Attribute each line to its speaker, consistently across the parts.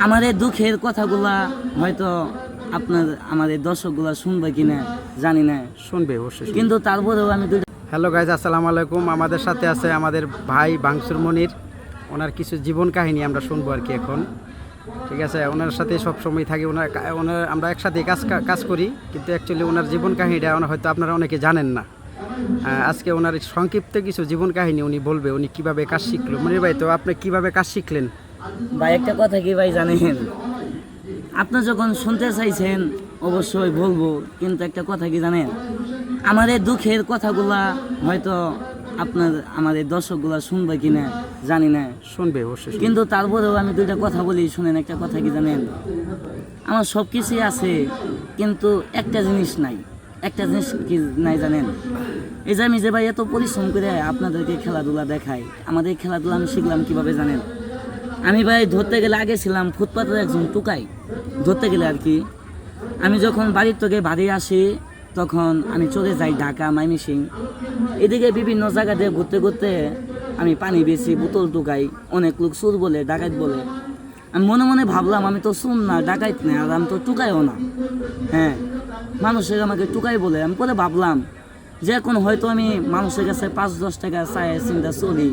Speaker 1: আমাদের দুঃখের কথাগুলা হয়তো আপনার আমাদের দর্শকগুলা শুনবে কিনা জানি না।
Speaker 2: শুনবে অবশ্যই।
Speaker 1: কিন্তু তারপরেও আমি দুইটা
Speaker 2: হ্যালো গাইজ আসসালামু আলাইকুম। আমাদের সাথে আছে আমাদের ভাই বাংসুর মনির। ওনার কিছু জীবন কাহিনী আমরা শুনব আর কি এখন। ঠিক আছে ওনার সাথে সব সময় থাকি ওনার ওনার আমরা একসাথে কাজ কাজ করি কিন্তু অ্যাকচুয়ালি ওনার জীবন কাহিনীটা ওনার হয়তো আপনারা অনেকে জানেন না। আজকে ওনার সংক্ষিপ্ত কিছু জীবন কাহিনী উনি বলবে উনি কীভাবে কাজ শিখলো। মনির ভাই তো আপনি কীভাবে কাজ শিখলেন?
Speaker 1: ভাই একটা কথা কি ভাই জানেন? আপনি যখন শুনতে চাইছেন অবশ্যই বলব কিন্তু একটা কথা কি জানেন? আমাদের দুঃখের কথাগুলা হয়তো আপনার আমাদের দর্শকগুলা শুনবে কিনা জানি না।
Speaker 2: শুনবে অবশ্যই
Speaker 1: কিন্তু তারপরেও আমি দুইটা কথা বলি শুনেন একটা কথা কি জানেন? আমার সব কিছুই আছে কিন্তু একটা জিনিস নাই। একটা জিনিস কি নাই জানেন? এই যে আমি যে ভাই এত পরিশ্রম করে আপনাদেরকে খেলাধুলা দেখাই আমাদের খেলাধুলা আমি শিখলাম কীভাবে জানেন? আমি ভাই ধরতে গেলে আগে ছিলাম ফুটপাতের একজন টুকাই। ধরতে গেলে আর কি। আমি যখন বাড়ির থেকে বাড়ি আসি, তখন আমি চলে যাই ঢাকা মাইমিসিং এদিকে বিভিন্ন জায়গা দিয়ে ঘুরতে ঘুরতে আমি পানি বেশি, বোতল টুকাই, অনেক লোক সুর বলে ডাকাত বলে। আমি মনে মনে ভাবলাম, আমি তো শুন না, ডাকাইত না, আর আমি তো টুকাইও না। হ্যাঁ মানুষের আমাকে টুকাই বলে। আমি পরে ভাবলাম, যে এখন হয়তো আমি মানুষের কাছে পাঁচ, দশ টাকা চাই চিন্তা চলি।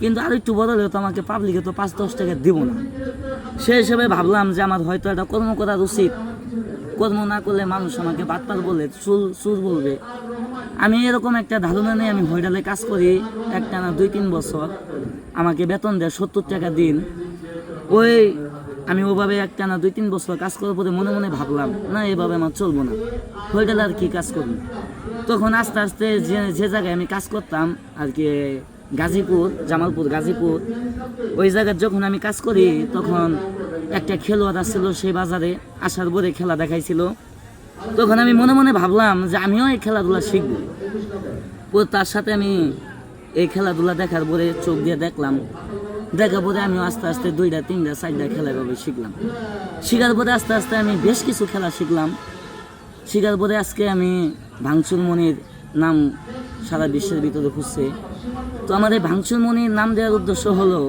Speaker 1: কিন্তু আর একটু হলে তো আমাকে পাবলিকে তো পাঁচ, দশ টাকা দিব না। সে হিসেবে ভাবলাম যে আমার হয়তো একটা কর্ম করা উচিত। কর্ম না করলে মানুষ আমাকে বাটপার বলে, চুল চুল বলবে। আমি এরকম একটা ধারণা নিয়ে আমি হইডালে কাজ করি একটা না দুই, তিন বছর। আমাকে বেতন দেয় সত্তর টাকা দিন। ওই আমি ওভাবে একটা না দুই, তিন বছর কাজ করার পরে মনে মনে ভাবলাম, না, এভাবে আমার চলবো না। হইডালে আর কি কাজ করব? তখন আস্তে আস্তে যে যে জায়গায় আমি কাজ করতাম, আর কি গাজীপুর, জামালপুর, গাজীপুর। ওই জায়গায় যখন আমি কাজ করি, তখন একটা খেলোয়াড় আসছিল, সেই বাজারে আসার পরে খেলা দেখাইছিল। তখন আমি মনে মনে ভাবলাম যে আমিও এই খেলাধুলা শিখব। ও তার সাথে আমি এই খেলাধুলা দেখার পরে চোখ দিয়ে দেখলাম। দেখার পরে আমি আস্তে আস্তে দুইটা, তিনটা, চারটা খেলা এভাবে শিখলাম। শিখার পরে আস্তে আস্তে আমি বেশ কিছু খেলা শিখলাম। শিখার পরে আজকে আমি ভাঙচুর মনির নাম সারা বিশ্বের ভিতরে খুঁজছে তো আমার এই ভাঙচুর মনির নাম দেওয়ার উদ্দেশ্য হলো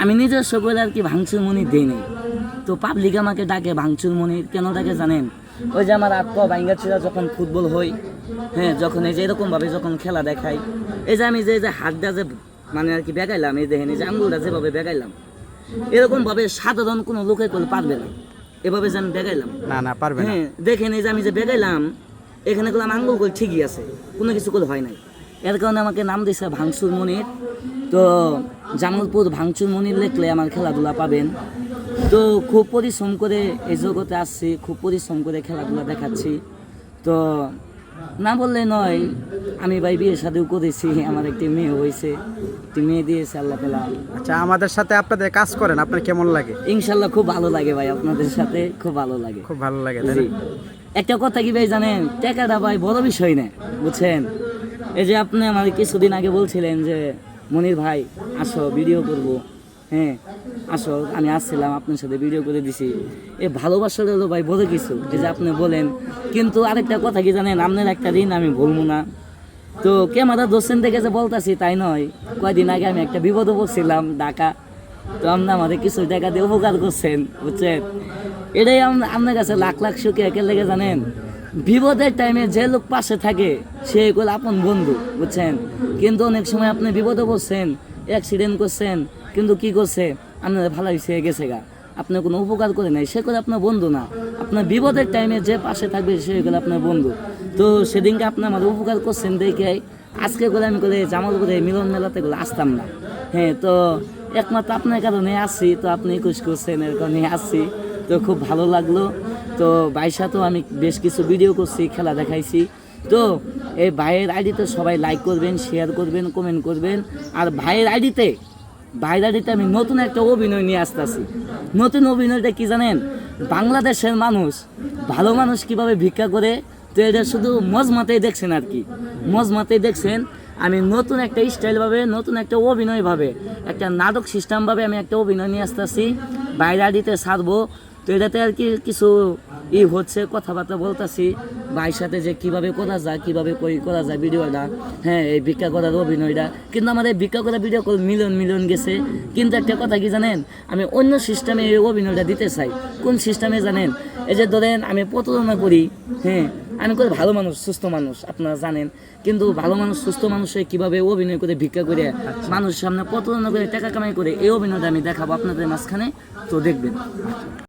Speaker 1: আমি নিজস্ব করে আর কি ভাঙচুর মনির দিই নাই। তো পাবলিক আমাকে ডাকে ভাঙচুর মনির কেন ডাকে জানেন? ওই যে আমার আত্মা বাইঙ্গাছিরা যখন ফুটবল হই হ্যাঁ যখন এই যে এরকমভাবে যখন খেলা দেখাই এই যে আমি যে এই যে হাতটা যে মানে আর কি বেগাইলাম এই দেখেন এই যে আঙ্গুলটা যেভাবে বেগাইলাম এরকমভাবে সাধারণ কোনো লোকে করলে পারবে না। এভাবে যে আমি বেগাইলাম।
Speaker 2: না না পারবে
Speaker 1: হ্যাঁ দেখেন এই যে আমি যে বেগাইলাম এখানে করলাম আঙ্গুল করে ঠিকই আছে, কোনো কিছু করে হয় নাই। এর কারণে আমাকে নাম দিয়েছে ভাঙচুর মনির। তো জামালপুর ভাংচুর মনির লেখলে আমার খেলাধুলা পাবেন। তো খুব পরিশ্রম করে এই জগতে আসছি, খুব পরিশ্রম করে খেলাধুলা দেখাচ্ছি। তো না বললে নয় আমি ভাই বিয়ে সাথেও করেছি আমার একটি মেয়ে হয়েছে একটি মেয়ে দিয়েছে আল্লাহ তালা।
Speaker 2: আচ্ছা আমাদের সাথে আপনাদের কাজ করেন আপনার কেমন লাগে?
Speaker 1: ইনশাল্লাহ খুব ভালো লাগে ভাই আপনাদের সাথে খুব ভালো লাগে।
Speaker 2: খুব ভালো লাগে তাই
Speaker 1: জি।
Speaker 2: না?
Speaker 1: একটা কথা কি ভাই জানেন টাকাটা ভাই বড় বিষয় না বুঝছেন? এই যে আপনি আমার কিছুদিন আগে বলছিলেন যে মনির ভাই আসো ভিডিও করব। হ্যাঁ আসো, আমি আসছিলাম, আপনার সাথে ভিডিও করে দিছি। এ, ভালোবাসাটা হলো ভাই বড় কিছু, যে আপনি বলেন। কিন্তু আরেকটা কথা কি জানেন, আপনার একটা দিন আমি ভুলবো না। তো ক্যামেরা দোষেন থেকে যে বলতাছি, তাই নয়। কয়দিন আগে আমি একটা বিপদে পড়ছিলাম, ঢাকা। তো আপনি আমাদের কিছু টাকা দিয়ে উপকার করছেন, বুঝছেন? এটাই আপনার কাছে লাখ লাখ সুখে একে লেগে জানেন? বিপদের টাইমে যে লোক পাশে থাকে, সে হলো আপন বন্ধু, বুঝছেন? কিন্তু অনেক সময় আপনি বিপদে পড়ছেন অ্যাক্সিডেন্ট করছেন কিন্তু কি করছে? আপনার ভালো হয়েছে গেছে গা। আপনার কোনো উপকার করে নাই। সে করে আপনার বন্ধু না। আপনার বিপদের টাইমে যে পাশে থাকবে সে হলো আপনার বন্ধু। তো সেদিনকে আপনি আমার উপকার করছেন দেখে আজকে করে আমি করে জামাল করে মিলন মেলাতে করে আসতাম না। হ্যাঁ তো একমাত্র আপনার কারণে আসছি তো আপনি একুশ করছেন, এর কারণে আসছি তো খুব ভালো লাগল। তো ভাইয়ের সাথেও আমি বেশ কিছু ভিডিও করছি, খেলা দেখাইছি। তো এই ভাইয়ের আইডিতে সবাই লাইক করবেন শেয়ার করবেন কমেন্ট করবেন। আর ভাইয়ের আইডিতে ভাইয়ের আইডিতে আমি নতুন একটা অভিনয় নিয়ে আসতেছি। নতুন অভিনয়টা কি জানেন? বাংলাদেশের মানুষ, ভালো মানুষ কীভাবে ভিক্ষা করে, তো এটা শুধু মজমাতেই দেখছেন আর কি মজমাতেই দেখছেন, আমি নতুন একটা স্টাইলভাবে নতুন একটা অভিনয়ভাবে একটা নাটক সিস্টেমভাবে আমি একটা অভিনয় নিয়ে আসতেছি। বাইরে আডিতে ছাড়বো, তো এটাতে আর কি কিছু এই হচ্ছে কথাবার্তা বলতাছি, ভাইয়ের সাথে যে কীভাবে করা যায়, কীভাবে কই করা যায় ভিডিওটা হ্যাঁ এই ভিক্ষা করার অভিনয়টা। কিন্তু আমাদের ভিক্ষা করা ভিডিও কল মিলিয়ন মিলিয়ন গেছে। কিন্তু একটা কথা কি জানেন? আমি অন্য সিস্টেমে এই অভিনয়টা দিতে চাই। কোন সিস্টেমে জানেন? এই যে ধরেন আমি প্রতারণা করি হ্যাঁ আমি করি ভালো মানুষ, সুস্থ মানুষ, আপনারা জানেন। কিন্তু ভালো মানুষ, সুস্থ মানুষে কীভাবে অভিনয় করে, ভিক্ষা করে, মানুষের সামনে প্রতারণা করে, টাকা কামাই করে, এই অভিনয়টা আমি দেখাবো আপনাদের মাঝখানে। তো দেখবেন।